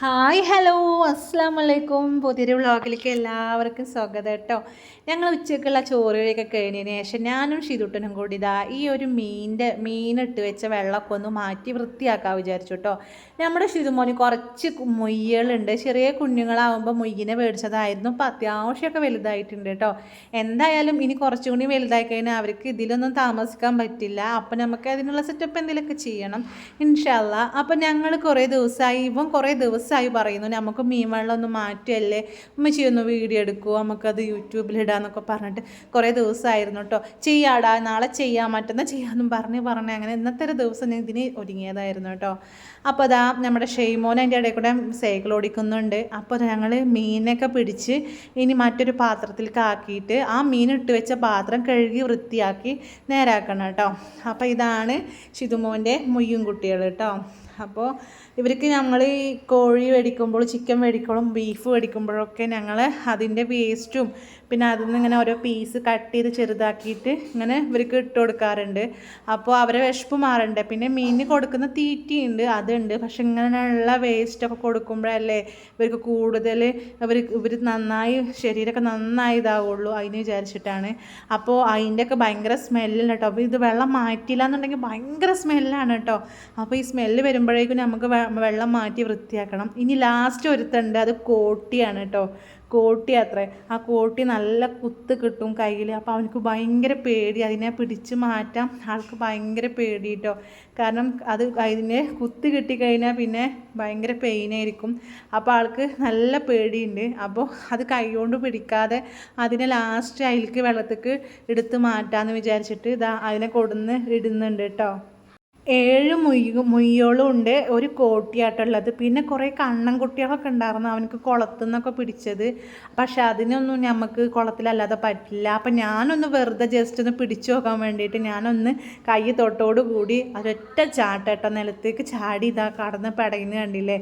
Hi hello അസ്സാം വലൈക്കും പുതിയൊരു വ്ളോഗിലേക്ക് എല്ലാവർക്കും സ്വാഗതം കേട്ടോ. ഞങ്ങൾ ഉച്ചയ്ക്കുള്ള ചോറ് കഴിയൊക്കെ കഴിഞ്ഞതിന് ശേഷം ഞാനും ഷിതുട്ടനും കൂടി ഇതാ ഈ ഒരു മീനിന്റെ മീനിട്ട് വെച്ച വെള്ളമൊക്കെ ഒന്ന് മാറ്റി വൃത്തിയാക്കാൻ വിചാരിച്ചു കേട്ടോ. നമ്മുടെ ഷിതുമോന് കുറച്ച് മൊയ്യലുണ്ട് ചെറിയ കുഞ്ഞുങ്ങളാവുമ്പോൾ മൊയ്യിനെ മേടിച്ചതായിരുന്നു അപ്പോൾ അത്യാവശ്യമൊക്കെ വലുതായിട്ടുണ്ട് കേട്ടോ. എന്തായാലും ഇനി കുറച്ചും കൂടി വലുതായി കഴിഞ്ഞാൽ അവർക്ക് ഇതിലൊന്നും താമസിക്കാൻ പറ്റില്ല. അപ്പോൾ നമുക്ക് അതിനുള്ള സെറ്റപ്പ് എന്തെങ്കിലുമൊക്കെ ചെയ്യണം. ഇൻഷല്ല അപ്പോൾ ഞങ്ങൾ കുറേ ദിവസമായി ഇവൻ കുറേ ദിവസമായി പറയുന്നു. നമുക്ക് മീൻ വെള്ളം ഒന്ന് മാറ്റിയല്ലേ ഉമ്മച്ചി വീഡിയോ എടുക്കുമോ നമുക്കത് യൂട്യൂബിലിടാന്നൊക്കെ പറഞ്ഞിട്ട് കുറേ ദിവസമായിരുന്നു കേട്ടോ ചെയ്യാടാ നാളെ ചെയ്യാൻ മറ്റന്നാ ചെയ്യാമെന്നും പറഞ്ഞ് പറഞ്ഞ് അങ്ങനെ ഇന്നത്തെ ഒരു ദിവസം ഞാൻ ഇതിന് ഒരുങ്ങിയതായിരുന്നു കേട്ടോ അപ്പോൾ അതാ നമ്മുടെ ഷെയ്മോൻ അതിന്റെ ഇടയിൽ കൂടെ സൈക്കിൾ ഓടിക്കുന്നുണ്ട്. അപ്പോൾ ഞങ്ങൾ മീനൊക്കെ പിടിച്ച് ഇനി മറ്റൊരു പാത്രത്തിൽ കാക്കിയിട്ട് ആ മീൻ ഇട്ട് വെച്ച പാത്രം കഴുകി വൃത്തിയാക്കി നേരാക്കണം കേട്ടോ അപ്പോൾ ഇതാണ് ഷിതുമോന്റെ മുയ്യും കുട്ടികൾ കേട്ടോ അപ്പോൾ ഇവർക്ക് ഞങ്ങൾ ഈ കോഴി മേടിക്കുമ്പോൾ ചിക്കൻ മേടിക്കുമ്പോഴും ബീഫ് മേടിക്കുമ്പോഴൊക്കെ ഞങ്ങൾ അതിന്റെ വേസ്റ്റും പിന്നെ അതിൽ നിന്ന് ഇങ്ങനെ ഓരോ പീസ് കട്ട് ചെയ്ത് ചെറുതാക്കിയിട്ട് ഇങ്ങനെ ഇവർക്ക് ഇട്ട് കൊടുക്കാറുണ്ട്. അപ്പോൾ അവരെ വിശപ്പ് മാറണ്ടേ. പിന്നെ മീനിന് കൊടുക്കുന്ന തീറ്റിയുണ്ട് അതുണ്ട്. പക്ഷെ ഇങ്ങനെയുള്ള വേസ്റ്റൊക്കെ കൊടുക്കുമ്പോഴല്ലേ ഇവർക്ക് കൂടുതൽ ഇവർ ഇവർ നന്നായി ശരീരമൊക്കെ നന്നായി ഇതാവുള്ളൂ അതിന് വിചാരിച്ചിട്ടാണ്. അപ്പോൾ അതിന്റെയൊക്കെ ഭയങ്കര സ്മെല്ലുണ്ട് കേട്ടോ. അപ്പോൾ ഇത് വെള്ളം മാറ്റിയില്ല എന്നുണ്ടെങ്കിൽ ഭയങ്കര സ്മെല്ലാണ് കേട്ടോ. അപ്പോൾ ഈ സ്മെല്ല് വരുമ്പോഴേക്കും നമുക്ക് വെള്ളം മാറ്റി വൃത്തിയാക്കണം. ഇനി ലാസ്റ്റ് ഒരുത്തുണ്ട് അത് കോട്ടിയാണ് കേട്ടോ കോട്ടി അത്രേ. ആ കോട്ടി നല്ല കുത്ത് കിട്ടും കയ്യിൽ അപ്പോൾ അവനക്ക് ഭയങ്കര പേടി. അതിനെ പിടിച്ച് മാറ്റാം ആൾക്ക് ഭയങ്കര പേടി കേട്ടോ കാരണം അത് അതിനെ കുത്ത് കിട്ടിക്കഴിഞ്ഞാൽ പിന്നെ ഭയങ്കര പെയിനായിരിക്കും അപ്പോൾ ആൾക്ക് നല്ല പേടിയുണ്ട്. അപ്പോൾ അത് കൈകൊണ്ട് പിടിക്കാതെ അതിനെ ലാസ്റ്റ് അതിലേക്ക് വെള്ളത്തേക്ക് എടുത്ത് മാറ്റാമെന്ന് വിചാരിച്ചിട്ട് ഇതാ അതിനെ കൊടുന്ന് ഇടുന്നുണ്ട് കേട്ടോ ഏഴ് മുയ്യ മുയ്യോളും ഉണ്ട് ഒരു കോട്ടിയാട്ടുള്ളത്. പിന്നെ കുറേ കണ്ണൻ കുട്ടികളൊക്കെ ഉണ്ടായിരുന്നു അവനക്ക് കുളത്തു നിന്നൊക്കെ പിടിച്ചത്. പക്ഷെ അതിനൊന്നും നമുക്ക് കുളത്തിലല്ലാതെ പറ്റില്ല. അപ്പം ഞാനൊന്ന് വെറുതെ ജസ്റ്റ് ഒന്ന് പിടിച്ചു നോക്കാൻ വേണ്ടിയിട്ട് ഞാനൊന്ന് കൈ തൊട്ടോട് കൂടി ഒരൊറ്റ ചാട്ടേട്ട നിലത്തേക്ക് ചാടി ഇതാ കടന്ന് പടയുന്ന കണ്ടില്ലേ?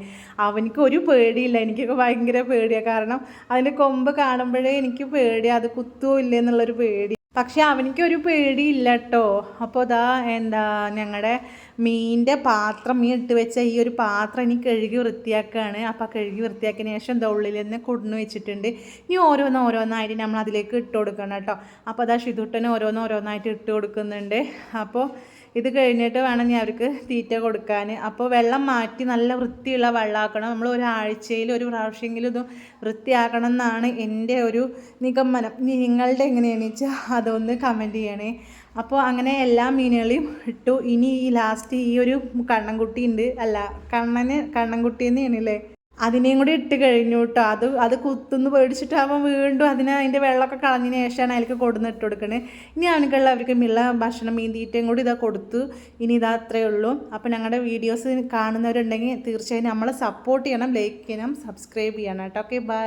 അവനക്ക് ഒരു പേടിയില്ല എനിക്കൊക്കെ ഭയങ്കര പേടിയാണ് കാരണം അതിന്റെ കൊമ്പ് കാണുമ്പോഴേ എനിക്ക് പേടിയാണ് അത് കുത്തുമോ എന്നുള്ളൊരു പേടി. പക്ഷെ അവനിക്കൊരു പേടിയില്ല കേട്ടോ അപ്പോൾ ഇതാ എന്താ ഞങ്ങളുടെ മീനിന്റെ പാത്രം മീൻ ഇട്ട് വെച്ച ഈ ഒരു പാത്രം ഇനി കഴുകി വൃത്തിയാക്കുകയാണ് അപ്പോൾ കഴുകി വൃത്തിയാക്കിയതിന് ശേഷം എന്താ ഉള്ളിൽ തന്നെ കൊടുന്ന് വെച്ചിട്ടുണ്ട്. ഇനി ഓരോന്ന് ഓരോന്നായിട്ട് നമ്മൾ അതിലേക്ക് ഇട്ട് കൊടുക്കണം കേട്ടോ. അപ്പോൾ അതാ ഷിതുട്ടന് ഓരോന്ന് ഓരോന്നായിട്ട് ഇട്ട് കൊടുക്കുന്നുണ്ട്. അപ്പോൾ ഇത് കഴിഞ്ഞിട്ട് വേണം ഞാൻ അവർക്ക് തീറ്റ കൊടുക്കാൻ. അപ്പോൾ വെള്ളം മാറ്റി നല്ല വൃത്തിയുള്ള വെള്ളമാക്കണം. നമ്മൾ ഒരാഴ്ചയിൽ ഒരു പ്രാവശ്യമെങ്കിലും ഇത് വൃത്തിയാക്കണം എന്നാണ് എന്റെ ഒരു നിഗമനം. നിങ്ങളുടെ എങ്ങനെയാണെന്ന് വെച്ചാൽ അതൊന്ന് കമന്റ് ചെയ്യണേ. അപ്പോൾ അങ്ങനെ എല്ലാ മീനുകളെയും ഇട്ടു. ഇനി ഈ ലാസ്റ്റ് ഈ ഒരു കണ്ണൻകുട്ടി ഉണ്ട്. അല്ല കണ്ണന് കണ്ണൻകുട്ടി തന്നെയാണല്ലേ? അതിനെയും കൂടി ഇട്ട് കഴിഞ്ഞു കേട്ടോ അത് അത് കുത്തുന്ന് പേടിച്ചിട്ട് വീണ്ടും അതിനെ അതിന്റെ വെള്ളമൊക്കെ കളഞ്ഞതിന് ശേഷമാണ് അതിലേക്ക് കൊടുന്ന് ഇട്ട് കൊടുക്കണേ. ഇനി അവനക്കുള്ള അവർക്ക് മിള്ള ഭക്ഷണം മീന്തിയിട്ടും കൂടി ഇതാ കൊടുത്തു. ഇനി ഇതാ അത്രയേ ഉള്ളൂ. അപ്പോൾ ഞങ്ങളുടെ വീഡിയോസ് കാണുന്നവരുണ്ടെങ്കിൽ തീർച്ചയായും നമ്മളെ സപ്പോർട്ട് ചെയ്യണം ലൈക്ക് ചെയ്യണം സബ്സ്ക്രൈബ് ചെയ്യണം കേട്ടോ. Okay bye